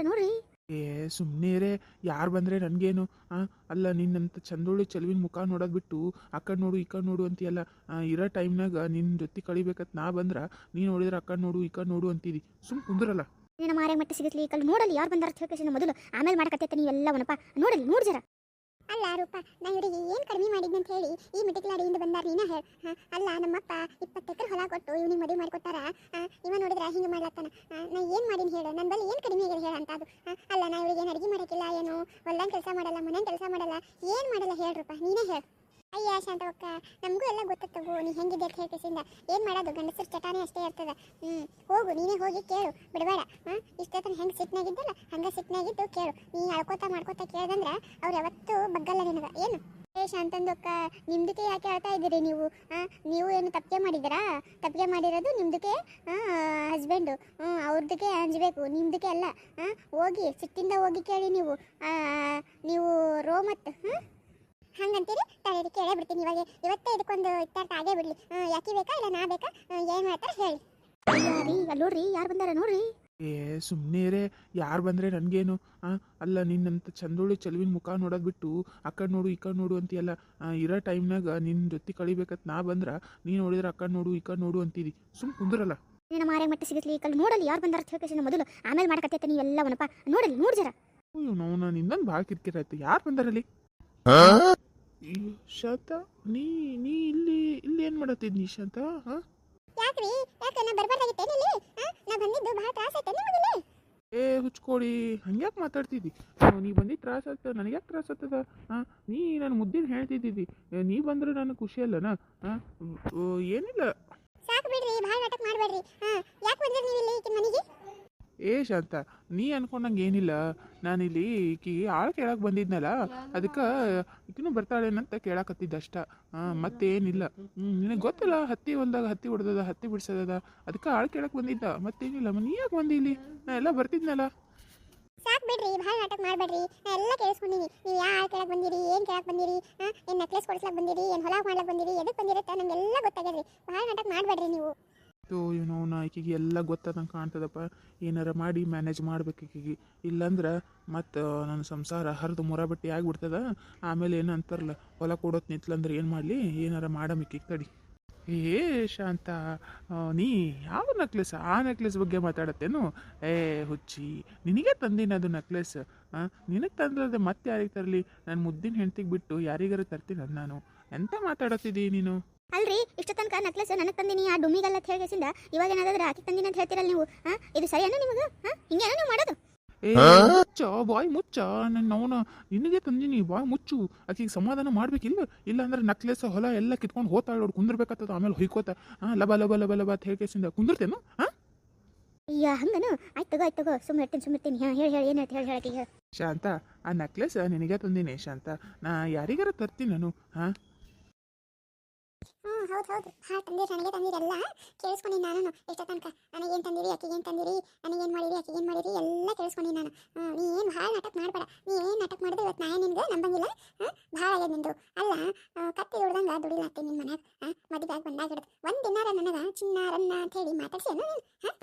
ಬಂದಾರ ನೋಡ್ರಿ. ಏ ಸುಮ್ಮನೆ ಯಾರು ಬಂದರೆ ನನಗೇನು ಅಲ್ಲ ನಿನ್ನಂತ ಚಂದೋಳಿ ಚೆಲುವಿನ ಮುಖ ನೋಡೋದು ಬಿಟ್ಟು ಅಕ್ಕ ನೋಡು ಈ ಕಡೆ ನೋಡು ಅಂತೀಯಲ್ಲ ಇರೋ ಟೈಮ್ನಾಗ ನಿನ್ನ ಜೊತೆ ಕಳಿಬೇಕಂತ ನಾ ಬಂದ್ರೆ ನೀನು ನೋಡಿದ್ರೆ ಅಕ್ಕ ನೋಡು ಈ ಕಡೆ ನೋಡು ಅಂತೀರಿ ಸುಮ್ ಕುಂದ್ರಲ್ಲ. ನಿನ್ನ ಮಾರ್ಯಾಗ ಮಟ್ಟ ಸಿಗತ್ಲಿ ಕಲ್ ನೋಡಲಿ ಯಾರು ಬಂದಾರ ಮೊದಲು. ಆಮೇಲೆ ಮಾಡಕತ್ತೈತೆ ನೀವೆಲ್ಲವನಪ್ಪ. ನೋಡಲಿ ನೋಡಿ ಜರ. ಅಲ್ಲ ರೂಪ, ನಾ ಇವರಿಗೆ ಏನು ಕಡಿಮೆ ಅಂತ ಹೇಳಿ ಈ ಮಿಟಿಕ್ಲಾಡಿಯಿಂದ ಬಂದಾರ ನೀನ ಹೇಳ. ಅಲ್ಲ ನಮ್ಮಪ್ಪ ಇಪ್ಪತ್ತು ಎಕರೆ ಹೊಲ ಕೊಟ್ಟು ಇವನಿಗೆ ಮದುವೆ ಮಾಡಿಕೊಟ್ಟಾರ. ಇವ ನೋಡಿದ್ರೆ ಹಿಂಗೆ ಮಾಡ್ಲತ್ತಾನ. ನಾ ಏನು ಮಾಡೀನಿ ಹೇಳು? ನನ್ನ ಬಳಿ ಏನು ಕಡಿಮೆ ಆಗಿದೆ ಹೇಳ ಅಂತ ಅದು. ಅಲ್ಲ ನಾ ಇವರಿಗೆ ಏನು ಅಡುಗೆ ಮಾಡೋಕ್ಕಿಲ್ಲ ಏನು? ಹೊಲ್ದಂಗೆ ಕೆಲಸ ಮಾಡಲ್ಲ ಮನೆ ಕೆಲಸ ಮಾಡಲ್ಲ. ಏನು ಮಾಡಲ್ಲ ಹೇಳ್ರಪ್ಪ ಅಯ್ಯ ಶಾಂತವಕ್ಕ ನಮಗೂ ಎಲ್ಲ ಗೊತ್ತತ್ತವು ನೀ ಹೆಂಗಿದೆ ಅಂತ ಏನು ಮಾಡೋದು? ಗಂಡಸರು ಚಟಾನೇ ಅಷ್ಟೇ ಇರ್ತದೆ. ಹ್ಞೂ ಹೋಗು, ನೀನೇ ಹೋಗಿ ಕೇಳು. ಬಿಡಬೇಡ. ಹಾಂ ಇಷ್ಟೊತ್ತನ ಹೆಂಗೆ ಸಿಟ್ನಾಗಿದ್ದಲ್ಲ, ಹಂಗೆ ಸಿಟ್ನಾಗಿದ್ದು ಕೇಳು. ನೀ ಅಳ್ಕೋತಾ ಮಾಡ್ಕೋತಾ ಕೇಳ್ದಂದ್ರೆ ಅವ್ರು ಯಾವತ್ತೂ ಬಗ್ಗಲ್ಲ ನಿನಗೆ. ಏನು? ಶಾಂತಂದಕ್ಕ ನಿಮ್ದಕ್ಕೆ ಯಾಕೆ ಹೇಳ್ತಾ ಇದ್ದೀರಿ ನೀವು? ನೀವು ಏನು ತಪ್ಪಿಗೆ ಮಾಡಿದ್ದೀರಾ? ತಪ್ಪಿಗೆ ಮಾಡಿರೋದು ನಿಮ್ದಕ್ಕೆ ಹಸ್ಬೆಂಡು. ಅವ್ರದಕ್ಕೆ ಅಂಜಬೇಕು ನಿಮ್ದಕ್ಕೆ ಅಲ್ಲ. ಹೋಗಿ, ಸಿಟ್ಟಿಂದ ಹೋಗಿ ಕೇಳಿ ನೀವು. ನೀವು ರೋ ಮತ್ತು ಹಂಗಂತೀರಿ? ತಡೆರಿ ಕೇಳೇ ಬಿಡ್ತೀನಿ. ಇವಾಗ ಇವತ್ತೇ ಇದಕ್ಕೊಂದು ಇತ್ಯರ್ಥ ಆಗೇ ಬಿಡ್ಲಿ. ಯಾಕೆ ಬೇಕಾ ಇಲ್ಲ ನಾ ಬೇಕಾ? ಏನು ಮಾಡ್ತಾರೆ ಹೇಳಿ. ಅಯ್ಯ ರೀ ಅಲ್ಲಿ ನೋಡ್ರಿ ಯಾರು ಬಂದಾರ ನೋಡ್ರಿ? ಏ ಸುಮ್ಮನೆ ಯಾರು ಬಂದರೆ ನನಗೇನು? ಅಲ್ಲ ನಿನ್ನಂತ ಚಂದೋಳಿ ಚೆಲುವಿನ ಮುಖ ನೋಡೋದು ಬಿಟ್ಟು ಆ ಕಡೆ ನೋಡು ಈ ಕಡೆ ನೋಡು ಅಂತೀಯಲ್ಲ ಇರೋ ಟೈಮ್ನಾಗ ನಿನ್ನ ಜೊತೆ ಕಳಿಬೇಕಂತ ನಾ ಬಂದ್ರೆ ನೀನು ನೋಡಿದ್ರೆ ಆ ಕಡೆ ನೋಡು ಈ ಕಡೆ ನೋಡು ಅಂತೀರಿ ಸುಮ್ಮ ಕುಂದ್ರಲ್ಲ. ನಿನ್ನ ಮಾರೆ ಮಟ್ಟ ಸಿಗತ್ಲಿ ಕಲ್ ನೋಡಲಿ ಯಾರು ಬಂದಾರ ಅಂತ ಹೇಳ್ಕೇಸಿ ಮೊದಲು. ಆಮೇಲೆ ಮಾಡಕತ್ತೈತೆ ನೀವೆಲ್ಲವನಪ್ಪ ನೋಡಲಿ ನೋಡ್ ಜರ. ಅಯ್ಯೋ ನಾವು ನಾನು ಇನ್ನೊಂದು ಭಾಳ ಕಿರಿಕಿರಿ ಆಯ್ತು. ಯಾರು ಬಂದಾರಲ್ಲಿ? ಈ ಶಾಂತ ನೀ ನೀ ಇಲ್ಲಿ ಇಲ್ಲಿ ಏನು ಮಾಡತ್ತಿದ್ ನೀ ಶಾಂತ ಹಾಂ? ಯಾಕ್ರಿ? ಯಾಕೆ ನಾ ಬರ್ಬಾರ್ದಾಗಿತ್ತೇನೆ ಇಲ್ಲಿ? ನಾ ಬಂದಿದ್ದು ಭಾಳ ತ್ರಾಸ ಐತೆ ನಿಮಗೆ ಏ ಹುಚ್ಕೊಡಿ ಹಂಗ್ಯಾಕೆ ಮಾತಾಡ್ತಿದ್ದಿ? ನೀ ಬಂದಿದ್ದು ತ್ರಾಸ ಆಗ್ತದ ನನಗೆ ಯಾಕೆ ತ್ರಾಸ ಆಗ್ತದ ಹಾಂ? ನೀ ನನ್ನ ಮುದ್ದಿನ ಹೇಳ್ತಿದ್ದಿದ್ದಿ ನೀ ಬಂದ್ರೆ ನನಗೆ ಖುಷಿ ಅಲ್ಲನ? ಹಾಂ? ಏನಿಲ್ಲ. ಸಾಕು ಬಿಡ್ರಿ ಭಾಳ ನಾಟಕ ಮಾಡಬೇಡ್ರಿ. ಹಾಂ ಯಾಕೆ ಬಂದ್ರಿ ನೀವು ಇಲ್ಲಿ ಮನೆಗೆ? ಏ ಶಾಂತ ನೀ ಅನ್ಕೊಂಡಂಗೆ ಏನಿಲ್ಲ. ನಾನಿಲ್ಲಿ ಈಕಿ ಆಳು ಕೇಳಕ್ಕೆ ಬಂದಿದ್ನಲ್ಲ, ಅದಕ್ಕೆ ಈಕಿನೂ ಬರ್ತಾಳೇನಂತ ಕೇಳಕತ್ತಿದ್ದ ಅಷ್ಟ ಮತ್ತೇನಿಲ್ಲ. ನಿನಗೆ ಗೊತ್ತಲ್ಲ, ಹತ್ತಿ ಹೊಲ್ದಾಗ ಹತ್ತಿ ಹೊಡೆದದ, ಹತ್ತಿ ಬಿಡ್ಸೋದದ. ಅದಕ್ಕೆ ಆಳು ಕೇಳಕ್ಕೆ ಬಂದಿದ್ದ. ಮತ್ತೇನಿಲ್ಲ ನೀ ಯಾಕೆ ಬಂದಿ ಇಲ್ಲಿ? ನಾ ಎಲ್ಲ ಬರ್ತಿದ್ನಲ್ಲ. ಸಾಕು ಬಿಡ್ರಿ, ಭಾಳ ನಾಟಕ ಮಾಡಬೇಡ್ರಿ. ನಾ ಎಲ್ಲ ಕೇಳಿಸ್ಕೊಂಡಿನಿ. ನೀವು ಯಾವ ಆಳ್ ಕೇಳಕ್ ಬಂದಿರಿ, ಏನು ಕೇಳಕ್ ಬಂದಿರಿ ಏನು ನೆಕ್ಲೆಸ್ ಕೊಡ್ಸ್ಲಕ್ ಬಂದಿರಿ, ಏನು ಹೊಲ ಮಾಡ್ಲಕ್ ಬಂದಿರಿ ಎದಕ್ಕೆ ಬಂದಿರುತ್ತೆ ನಂಗೆಲ್ಲ ಗೊತ್ತಾಗ್ಯದ್ರಿ. ಭಾಳ ನಾಟಕ ಮಾಡಬೇಡ್ರಿ ನೀವು. ತೋ ಏನೋ ನಾ ಈಕಿಗೆ ಎಲ್ಲ ಗೊತ್ತದಂಗೆ ಕಾಣ್ತದಪ್ಪ. ಏನಾರ ಮಾಡಿ ಮ್ಯಾನೇಜ್ ಮಾಡ್ಬೇಕು ಈಕಿಗೆ. ಇಲ್ಲಂದ್ರೆ ಮತ್ತು ನನ್ನ ಸಂಸಾರ ಹರಿದು ಮೊರಬಟ್ಟಿ ಆಗಿಬಿಡ್ತದ. ಆಮೇಲೆ ಏನು ಅಂತಾರಲ್ಲ, ಹೊಲ ಕೊಡೋತ್ ನಿಂತ್ಲಂದ್ರೆ ಏನು ಮಾಡಲಿ? ಏನಾರ ಮಾಡಮ್ ಈಕಿಗೆ ತಡಿ. ಏ, ಶಾಂತ ನೀ ಯಾವ ನೆಕ್ಲೆಸ್ ಆ ನೆಕ್ಲೆಸ್ ಬಗ್ಗೆ ಮಾತಾಡತ್ತೇನು? ಏ, ಹುಚ್ಚಿ, ನಿನಗೆ ತಂದೀನಿ ಅದು ನೆಕ್ಲೆಸ್ ನಿನಗೆ ತಂದ್ರೆ ಮತ್ತೆ ಯಾರಿಗೆ ತರಲಿ? ನಾನು ಮುದ್ದಿನ ಹೆಂಡ್ತಿಗೆ ಬಿಟ್ಟು ಯಾರಿಗಾರ ತರ್ತೀನಿ ನಾನು. ಎಂತ ಮಾತಾಡತ್ತಿದ್ದೀ ನೀನು? ಅಲ್ರಿ ಇಷ್ಟ ತನಕ ನಕ್ಲೆಸ್ ನನಗೆ ತಂದಿನಿ ಆ ಡುಮ್ಮಿಗಲ್ಲ ಅಂತ ಹೇಳ್ಕೇಸಿಂದ ಇವಾಗ ಏನಾದ್ರೂ ಆಕೆ ತಂದಿನ ಅಂತ ಹೇಳ್ತೀರಲ್ಲ ನೀವು? ಹಾ? ಇದು ಸರಿಯಾನ ನಿಮಗೆ? ಹಾ? ಹಿಂಗೇನೋ ನೀವು ಮಾಡೋದು? ಏ ಮುಚ್ಚ ಬಾಯ್ ಮುಚ್ಚ. ನನ್ನ ಅವನ ನಿನಗೆ ತಂದಿನಿ ಬಾಯ್ ಮುಚ್ಚು. ಆಕಿಗೆ ಸಮಾಧಾನ ಮಾಡ್ಬೇಕಿಲ್ಲ ಇಲ್ಲ ಅಂದ್ರೆ ನಕ್ಲೆಸ್ ಹೊಲ ಎಲ್ಲ ಕಿತ್ಕೊಂಡು ಹೋತಾಳ ನೋಡು ಕುಂದ್ರಬೇಕಾಗ್ತದ ಆಮೇಲೆ ಹೊಯ್ಕೋತ. ಹಾಂ ಲಬ ಲಬ ಲಬ ಲಬ ಅಂತ ಹೇಳ್ಕೇಸಿಂದ ಕುಂದಿರ್ತೇನು? ಹಾಂ? ಅಯ್ಯ ಹಂಗನು? ಆಯ್ತು ತಗೋ ಆಯ್ತು ತಗೋ ಸುಮ್ಮನೆ ಇರ್ತೀನಿ ಸುಮ್ಮನೆ ಇರ್ತೀನಿ. ಹಾಂ ಹೇಳಿ ಹೇಳಿ ಏನು ಹೇಳಿ ಹೇಳಕ್ಕೆ ಶಾಂತ ಆ ನಕ್ಲೆಸ್ ನಿನಗೆ ತಂದಿನಿ ಶಾಂತ. ನಾ ಯಾರಿಗಾರ ತರ್ತೀನಿ ನಾನು ಹಾಂ? ಹೌದು ಹೌದು. ಭಾಳ ತಂದಿರಿ ನನಗೆ ತಂದಿರಲ್ಲ ಕೇಳಿಸ್ಕೊಂಡಿನಿ ನಾನು. ಎಷ್ಟೋ ತನಕ. ನನಗೇನು ತಂದಿರಿ ಆಕಿಗೇನು ತಂದಿರಿ, ನನಗೇನು ಮಾಡಿರಿ ಏನು ಮಾಡಿರಿ, ಎಲ್ಲ ಕೇಳಿಸ್ಕೊಂಡಿನಿ ನಾನು. ನೀ ಏನು ಭಾಳ ನಾಟಕ ಮಾಡಬೇಡ. ನೀ ಏನು ನಾಟಕ ಮಾಡಿದ್ರೆ ಇವತ್ತು ನಾನು ನಿನ್ಗೆ ನಂಬಂಗಿಲ್ಲ. ಹಾಂ, ಭಾಳ ಆಗ್ಯದ ನಿಂದು. ಅಲ್ಲ ಕತ್ತಿ ದುಡ್ದಂಗೆ ಅತ್ತೆ ನಿನ್ನ ಮನ್ಯಾಗ. ಹಾಂ ಮದುವೆಯಾಗಿ ಬಂದಾಗ ಹಿಡಿದು. ಒಂದು ದಿನಾರ ನನಗೆ ಚಿನ್ನಾರನ್ನ ಅಂತ ಹೇಳಿ ಮಾತಾಡ್ಸೇನು ನೀನು? ಹಾಂ?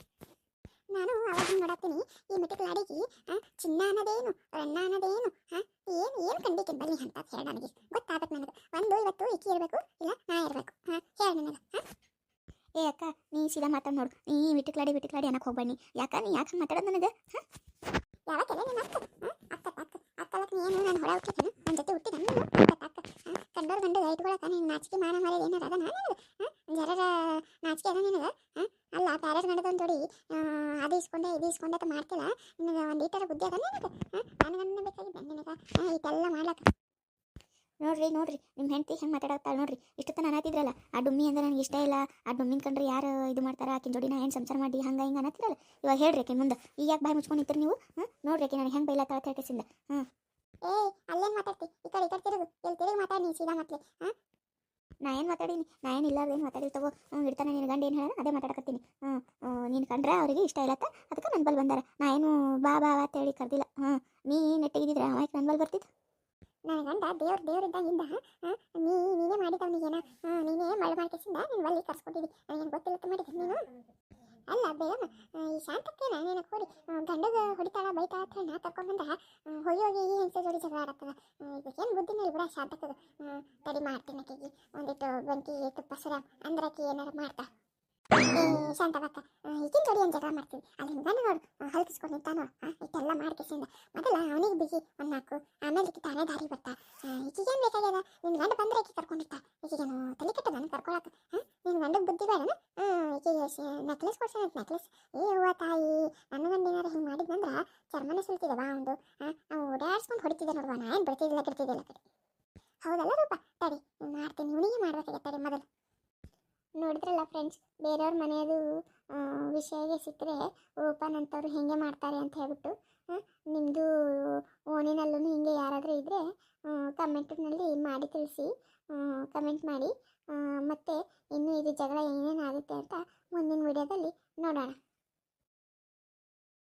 ನಾನು ಅವಾಗ ನೋಡತ್ತೀನಿ ಈ ಮಿಟಿಕ್ ಲಾಡಿಗೆ ಹಾಂ ಚಿನ್ನ ಅನ್ನೋದೇನು ರನ್ನ ಅನ್ನೋದೇನು ಹಾಂ, ಏನು ಏನು ಕಂಡಿಕೆ ಬನ್ನಿ ಅಂತ ಹೇಳಿ ನನಗೆ. ಗೊತ್ತಾಗತ್ತೆ ನನಗೆ. ಒಂದು, ಇವತ್ತು ಇಕ್ಕಿ ಇರಬೇಕು. ಇಲ್ಲ ನಾ ಇರಬೇಕು ಹಾಂ ಹೇಳಿ ನನಗೆ ಹಾಂ ಏ ಅಕ್ಕ ನೀ ಸೀದಾ ಮಾತಾಡ್ ನೋಡು. ನೀ ವಿಟಿಕ್ಲಾಡಿ ವಿಟಿಕ್ಲಾಡಿ ಅನ್ನಕ್ಕೆ ಹೋಗ್ಬೇಡಿ. ಯಾಕ, ನೀ ಯಾಕೆ ಮಾತಾಡೋದು ನನಗೆ? ಯಾವತ್ತೆಲ್ಲ ನೀನು ಅಕ್ಕ ಹಾಂ? ಅಕ್ಕ ಅಕ್ಕ ಅಕ್ಕಲಕ್ಕೆ ನೀನು ನಾನು ಹೊರ ಹುಟ್ಟಿದ್ದೇನೆ ನನ್ನ ಜೊತೆ ಹುಟ್ಟಿದ ಅಕ್ಕ ಅಕ್ಕ ಹಾಂ? ಕಂಡೋರು ಗಂಡ ಇಟ್ಕೊಳಕ ನೀನು ನಾಚಿಕೆ ಮಾನ ಮರ್ಯಾದೆ ಏನಾರ ಅದ ನಾನು ಹಾಂ? ಜರರ ನಾಚಿಕೆ ಅದ ನಿನಗೆ? ಹಾಂ? ಅಲ್ಲ ಪ್ಯಾರೇಸ್ ಗಂಡದೊಂದು ತೊಡಿ ಅದು ಇಸ್ಕೊಂಡೆ, ಇದು ಇಸ್ಕೊಂಡೆ ಅಂತ ಮಾಡ್ತಿಲ್ಲ. ನಿನಗೆ ಒಂದು ಈ ಥರ ಬುದ್ಧಿ ಅದ ನಿನಗೆ? ಹಾಂ? ನನಗನ್ನ ಬೇಕಾಗಿದ್ದೆ ನಿನಗೆ. ಹಾಂ, ಇದೆಲ್ಲ ಮಾಡ್ಲಕ್ಕ. ನೋಡ್ರಿ ನೋಡ್ರಿ ನಿಮ್ಮ ಹೆಂಡತಿ ಹೆಂಗೆ ಮಾತಾಡತ್ತಾಳೆ ನೋಡ್ರಿ. ಇಷ್ಟು ತನ ಅನ್ನತ್ತಿದ್ರಲ್ಲ ಆ ಡುಮ್ಮಿ ಅಂದ್ರೆ ನನಗೆ ಇಷ್ಟ ಇಲ್ಲ. ಆ ಡುಮ್ಮಿನ ಕಂಡ್ರೆ ಯಾರು ಇದು ಮಾಡ್ತಾರ? ಆಕಿನ ಜೋಡಿ ನಾ ಏನು ಸಂಸಾರ ಮಾಡಿ ಹಂಗೆ ಹಿಂಗೆ ಅನ್ನತ್ತಿರಲ್ಲ ಇವಾಗ ಹೇಳ್ರಿ ಆಕಿ ಮುಂದೆ. ಈಗ ಯಾಕೆ ಬಾಯಿ ಮುಚ್ಕೊಂಡು ನಿಂತಿರಿ ನೀವು? ಹ್ಞೂ ನೋಡ್ರಿ ಆಕಿ ನನಗೆ ಹೆಂಗೆ ಬೈಲಾತಾಳ ಹ್ಞೂ ಏ ಅಲ್ಲೇನು ಮಾತಾಡ್ತಿ? ಈ ಕಡೆ ಈ ಕಡೆ ತಿರುಗು. ಎಲ್ಲಿ ತಿರುಗಿ ಮಾತಾಡಿ ನೀ ಸೀದಾ ಮತ್ತೆ ಹಾಂ? ನಾ ಏನು ಮಾತಾಡೀನಿ? ನಾ ಏನು ಇಲ್ಲ ಏನು ಮಾತಾಡಿ ತಗೋ. ಹ್ಞೂ ಇಡ್ತಾನೆ ನಿನ್ನ ಗಂಡ ಏನು ಹೇಳ ಅದೇ ಮಾತಾಡಕತ್ತೀನಿ. ಹ್ಞೂ ನೀನು ಕಂಡ್ರೆ ಅವರಿಗೆ ಇಷ್ಟ ಇಲ್ಲತ್ತ ಅದಕ್ಕೆ ನನ್ನ ಬಲ್ ಬಂದಾರ. ನಾ ಏನು ಬಾ ಬಾ ಅಂತ ಹೇಳಿ ಕರೆದಿಲ್ಲ. ಹ್ಞೂ ನೀ ನೆಟ್ಟಿಗಿದ್ರೆ ಅವಾಗ ನನ್ನ ಬಲ್ ಬರ್ತಿದ್ದು? ನನ್ನ ಗಂಡ ದೇವ್ರ ದೇವ್ರಿದ್ದಂಗಿದ್ದ ಹಾಂ ನೀ, ನೀನೇ ಮಾಡಿದವನಿಗೇನ ನೀನೇ ಮಳೆ ಮಾಡ್ಕೇಸಿಂದ ನೀನು ಬಲ್ಲಿ ಕರ್ಸ್ಕೊಟ್ಟಿದ್ದಿ ನನಗೇನು ಗೊತ್ತಿಲ್ಲ ಮಾಡಿದ್ದೆ ನೀನು? ಅಲ್ಲ ಬೇಗಮ್ಮ ಈ ಶಾಂತಕ್ಕೆ ನಾನೇನ ಕೂಡಿ ಗಂಡಗ ಹೊಡಿತಾಳ, ಬೈತಾಳ ಅಂತ ಹೇಳಿ ನಾ ಕರ್ಕೊಂಡ್ಬಂದ ಹೋಗಿ ಹೋಗಿ ಈ ಹೆಂಗಸ ಜೋಡಿ ಜಗಳ ಆಡತ್ತದ. ಇದಕ್ಕೇನು ಬುದ್ಧಿನೇ ಇಲ್ಲ ಬಿಡ ಶಾಂತಕ್ಕದು. ತಡಿ ಮಾಡ್ತೀನಿ ಆಕೆಗೆ. ಒಂದಿಟ್ಟು ಬೆಂಕಿಗೆ ತುಪ್ಪ, ಸುರ, ಅಂದ್ರಕಿ ಏನಾರು ಮಾಡ್ತಾ. ಶಾಂತವಕ್ಕ ಈಗಿನ ಜೋಡಿ ಒಂದು ಜಗಳ ಮಾಡ್ತೀವಿ? ಅಲ್ಲಿ ಹಿಂಗಾನ ನೋಡು ಹಲ್ಕಿಸ್ಕೊಂಡು ನಿಂತಾನು ಇಷ್ಟೆಲ್ಲ ಮಾಡ್ಕೇಸಿಂದ. ಮೊದಲ ಅವನಿಗೆ ಬಿಗಿ, ಒಂದು ನಾಲ್ಕು, ಆಮೇಲೆ ಈಕಿ ತಾನೇ ದಾರಿ ಬರ್ತಾ. ಈಗೇನು ಬೇಕಾಗ್ಯದ? ನಿನ್ನ ಗಂಡ ಬಂದ್ರೆ ಈಕಿ ಕರ್ಕೊಂಡಿರ್ತಾ. ಈಗೇನು ತಲೆ ಕೆಟ್ಟ ನನಗೆ ಕರ್ಕೊಳಕ್ಕೆ ನಿನ್ನ ಗಂಡಗೆ ಬುದ್ಧಿ ಬೇಡನ ಈಕೆಗೆ ನೆಕ್ಲೆಸ್ ಕೊಡ್ಸೋಣ ನೆಕ್ಲೆಸ್. ಏ ಹೂವ ತಾಯಿ, ನನ್ನ ಗಂಡ ಏನಾರ ಹಿಂಗೆ ಮಾಡಿದ್ನಂದ್ರೆ ಚರ್ಮನೆ ಸುಲ್ತಿದೆ ಬಾ ಒಂದು ನಾವು ಓಡಾಡ್ಸ್ಕೊಂಡು ಹೊಡಿತಿದ್ದೆ ನೋಡುವ, ನಾ ಏನು ಬರ್ತಿದ್ದಿಲ್ಲ ಗಿಡ್ತಿದ್ದಿಲ್ಲ ಕಡೆ. ಹೌದಲ್ಲ ರೂಪ? ತಡಿ, ಮಾಡ್ತೀನಿ, ಇವನಿಗೆ ನೋಡಿದ್ರಲ್ಲ ಫ್ರೆಂಡ್ಸ್ ಬೇರೆಯವ್ರ ಮನೆಯದು ವಿಷಯಗೆ ಸಿಕ್ಕರೆ ಅಂತವ್ರು ಹೇಗೆ ಮಾಡ್ತಾರೆ ಅಂತ ಹೇಳ್ಬಿಟ್ಟು ನಿಮ್ಮದು ಓನಿನಲ್ಲೂ ಹಿಂಗೆ ಯಾರಾದರೂ ಇದ್ದರೆ ಕಮೆಂಟ್ನಲ್ಲಿ ಮಾಡಿ ತಿಳಿಸಿ ಕಮೆಂಟ್ ಮಾಡಿ ಮತ್ತು ಇನ್ನು ಇದು ಜಗಳ ಏನೇನಾಗುತ್ತೆ ಅಂತ ಮುಂದಿನ ವಿಡಿಯೋದಲ್ಲಿ ನೋಡೋಣ.